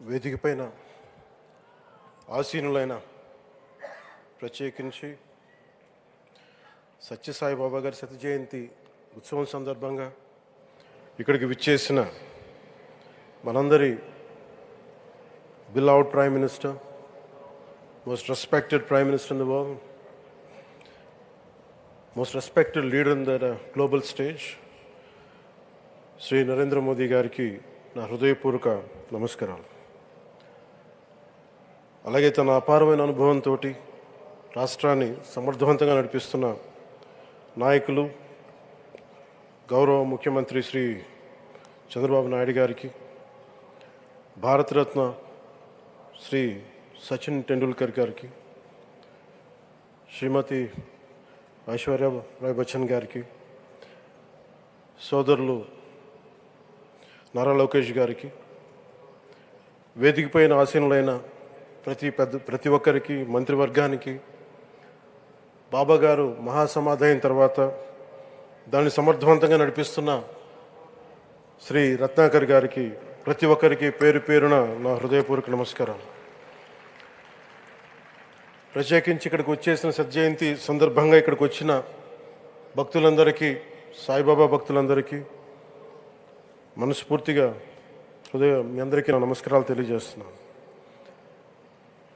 వేదిక పైన ఆసీనులైన ప్రత్యేకించి సత్యసాయిబాబా గారి శత జయంతి ఉత్సవం సందర్భంగా ఇక్కడికి విచ్చేసిన మనందరి beloved prime minister most respected prime minister in the world most respected leader in the global stage Shri Narendra Modi గారికి నా హృదయపూర్వక నమస్కారాలు. అలాగే తన అపారమైన అనుభవంతో రాష్ట్రాన్ని సమర్థవంతంగా నడిపిస్తున్న నాయకులు గౌరవ ముఖ్యమంత్రి శ్రీ చంద్రబాబు నాయుడు గారికి భారతరత్న శ్రీ సచిన్ టెండూల్కర్ గారికి శ్రీమతి ఐశ్వర్య రాయ్ బచ్చన్ గారికి సోదరులు నారా లోకేష్ గారికి వేదికపైన ఆసీనులైన ప్రతి పెద్ద ప్రతి ఒక్కరికి మంత్రివర్గానికి బాబా గారు మహాసమాధి తర్వాత దాన్ని సమర్థవంతంగా నడిపిస్తున్న శ్రీ రత్నాకర్ గారికి ప్రతి ఒక్కరికి పేరు పేరున నా హృదయపూర్వక నమస్కారం ప్రత్యేకించి ఇక్కడికి వచ్చేసిన సజ్జయంతి సందర్భంగా ఇక్కడికి వచ్చిన భక్తులందరికీ సాయిబాబా భక్తులందరికీ మనస్ఫూర్తిగా హృదయ మీ అందరికీ నా నమస్కారాలు తెలియజేస్తున్నాను.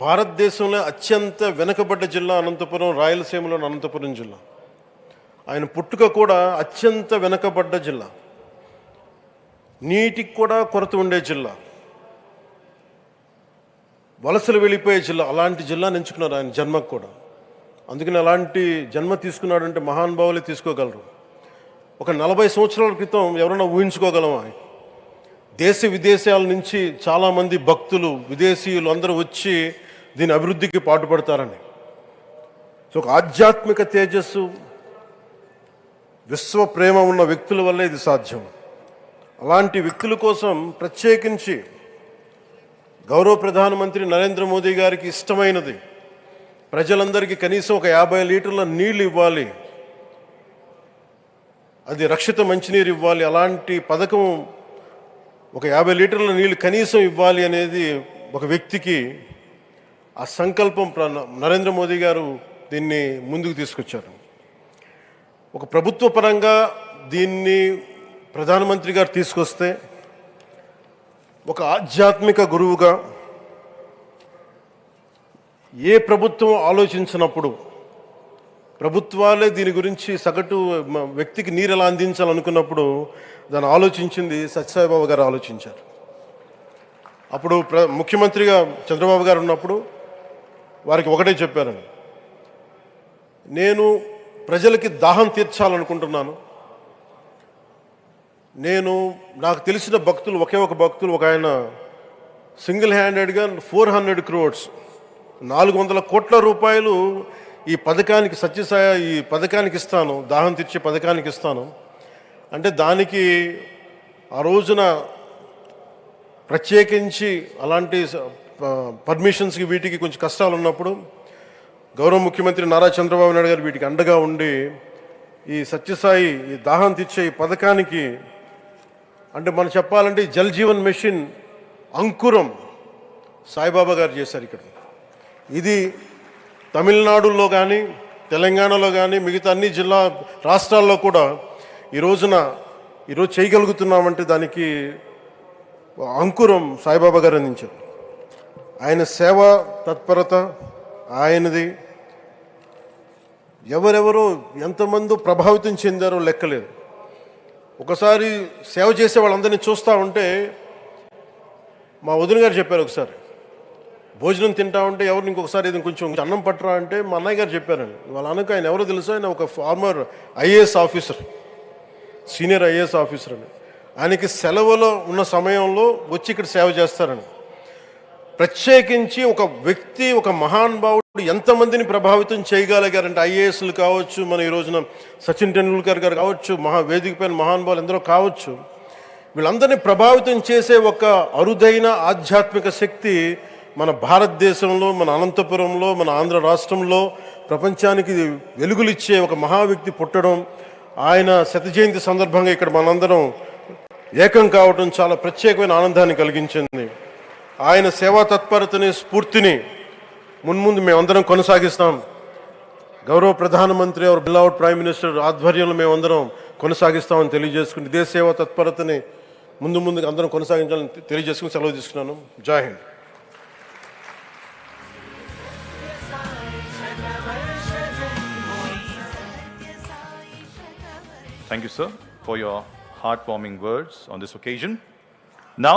భారతదేశంలో అత్యంత వెనుకబడ్డ జిల్లా అనంతపురం రాయలసీమలోని అనంతపురం జిల్లా. ఆయన పుట్టుక కూడా అత్యంత వెనుకబడ్డ జిల్లా. నీటికి కూడా కొరత ఉండే జిల్లా. వలసలు వెళ్ళిపోయే జిల్లా. అలాంటి జిల్లా ఎంచుకున్నారు ఆయన జన్మకు కూడా. అందుకని అలాంటి జన్మ తీసుకున్నాడంటే మహానుభావులే తీసుకోగలరు. ఒక నలభై సంవత్సరాల క్రితం ఎవరైనా ఊహించుకోగలమా దేశ విదేశాల నుంచి చాలామంది భక్తులు విదేశీయులు అందరూ వచ్చి దీని అభివృద్ధికి పాటుపడతారని. సో ఒక ఆధ్యాత్మిక తేజస్సు విశ్వ ప్రేమ ఉన్న వ్యక్తుల వల్లే ఇది సాధ్యం. అలాంటి వ్యక్తుల కోసం ప్రత్యేకించి గౌరవ ప్రధానమంత్రి నరేంద్ర మోదీ గారికి ఇష్టమైనది ప్రజలందరికీ కనీసం ఒక యాభై లీటర్ల నీళ్ళు ఇవ్వాలి. అది రక్షిత మంచినీరు ఇవ్వాలి. అలాంటి పథకం ఒక యాభై లీటర్ల నీళ్ళు కనీసం ఇవ్వాలి అనేది ఒక వ్యక్తికి ఆ సంకల్పం ప్ర- నరేంద్ర మోదీ గారు దీన్ని ముందుకు తీసుకొచ్చారు. ఒక ప్రభుత్వ పరంగా దీన్ని ప్రధానమంత్రి గారు తీసుకొస్తే ఒక ఆధ్యాత్మిక గురువుగా ఏ ప్రభుత్వం ఆలోచించినప్పుడు ప్రభుత్వాలే దీని గురించి సగటు వ్యక్తికి నీరు ఎలా అందించాలనుకున్నప్పుడు దాన్ని ఆలోచించింది సత్యసాయిబాబు గారు ఆలోచించారు. అప్పుడు ప్ర ముఖ్యమంత్రిగా చంద్రబాబు గారు ఉన్నప్పుడు వారికి ఒకటే చెప్పారండి నేను ప్రజలకి దాహం తీర్చాలనుకుంటున్నాను. నేను నాకు తెలిసిన భక్తులు ఒకే ఒక భక్తులు ఒక ఆయన సింగిల్ హ్యాండెడ్గా ఫోర్ హండ్రెడ్ క్రోడ్స్ నాలుగు వందల కోట్ల రూపాయలు ఈ పథకానికి సత్యసాయ ఈ పథకానికి ఇస్తాను దాహం తీర్చే పథకానికి ఇస్తాను. అంటే దానికి ఆ రోజున ప్రత్యేకించి అలాంటి స- పర్మిషన్స్కి వీటికి కొంచెం కష్టాలు ఉన్నప్పుడు గౌరవ ముఖ్యమంత్రి నారా చంద్రబాబు నాయుడు గారు వీటికి అండగా ఉండి ఈ సత్యసాయి ఈ దాహం తీర్చే ఈ పథకానికి అంటే మనం చెప్పాలంటే జల్ జీవన్ మిషన్ అంకురం సాయిబాబా గారు చేశారు ఇక్కడ. ఇది తమిళనాడులో కానీ తెలంగాణలో కానీ మిగతా అన్ని జిల్లా రాష్ట్రాల్లో కూడా ఈ రోజున ఈరోజు చేయగలుగుతున్నామంటే దానికి అంకురం సాయిబాబా గారు అందించారు. ఆయన సేవ తత్పరత ఆయనది. ఎవరెవరో ఎంతమంది ప్రభావితం చెందారో లెక్కలేదు. ఒకసారి సేవ చేసే వాళ్ళందరినీ చూస్తూ ఉంటే మా వదిన గారు చెప్పారు ఒకసారి భోజనం తింటా ఉంటే ఎవరిని ఇంకొకసారి ఇది కొంచెం అన్నం పట్టరా? అంటే మా అన్నయ్య గారు చెప్పారండి. వాళ్ళ అన్నకు ఆయన ఎవరో తెలుసు? ఆయన ఒక former IAS officer senior IAS officer అని ఆయనకి సెలవులో ఉన్న సమయంలో వచ్చి ఇక్కడ సేవ చేస్తారండి. ప్రత్యేకించి ఒక వ్యక్తి ఒక మహానుభావుడు ఎంతమందిని ప్రభావితం చేయగలిగారంటే ఐఏఎస్లు కావచ్చు మన ఈ రోజున సచిన్ టెండూల్కర్ గారు కావచ్చు మహా వేదికపైన మహానుభావులు ఎందరో కావచ్చు. వీళ్ళందరినీ ప్రభావితం చేసే ఒక అరుదైన ఆధ్యాత్మిక శక్తి మన భారతదేశంలో మన అనంతపురంలో మన ఆంధ్ర రాష్ట్రంలో ప్రపంచానికి వెలుగులిచ్చే ఒక మహా వ్యక్తి పుట్టడం ఆయన శతజయంతి సందర్భంగా ఇక్కడ మనందరం ఏకం కావడం చాలా ప్రత్యేకమైన ఆనందాన్ని కలిగించింది. ఆయన సేవా తత్పరతని స్ఫూర్తిని మున్ముందు మేమందరం కొనసాగిస్తాం. గౌరవ ప్రధానమంత్రి అవర్ బిల్లావుడ్ ప్రైమ్ మినిస్టర్ ఆధ్వర్యంలో మేమందరం కొనసాగిస్తామని తెలియజేసుకుని ఇదే సేవా తత్పరతని ముందు ముందుకు అందరం కొనసాగించాలని తెలియజేసుకుని సెలవు తీసుకున్నాను. Jai Hind. Thank you, sir, for your heartwarming words on this occasion. Now,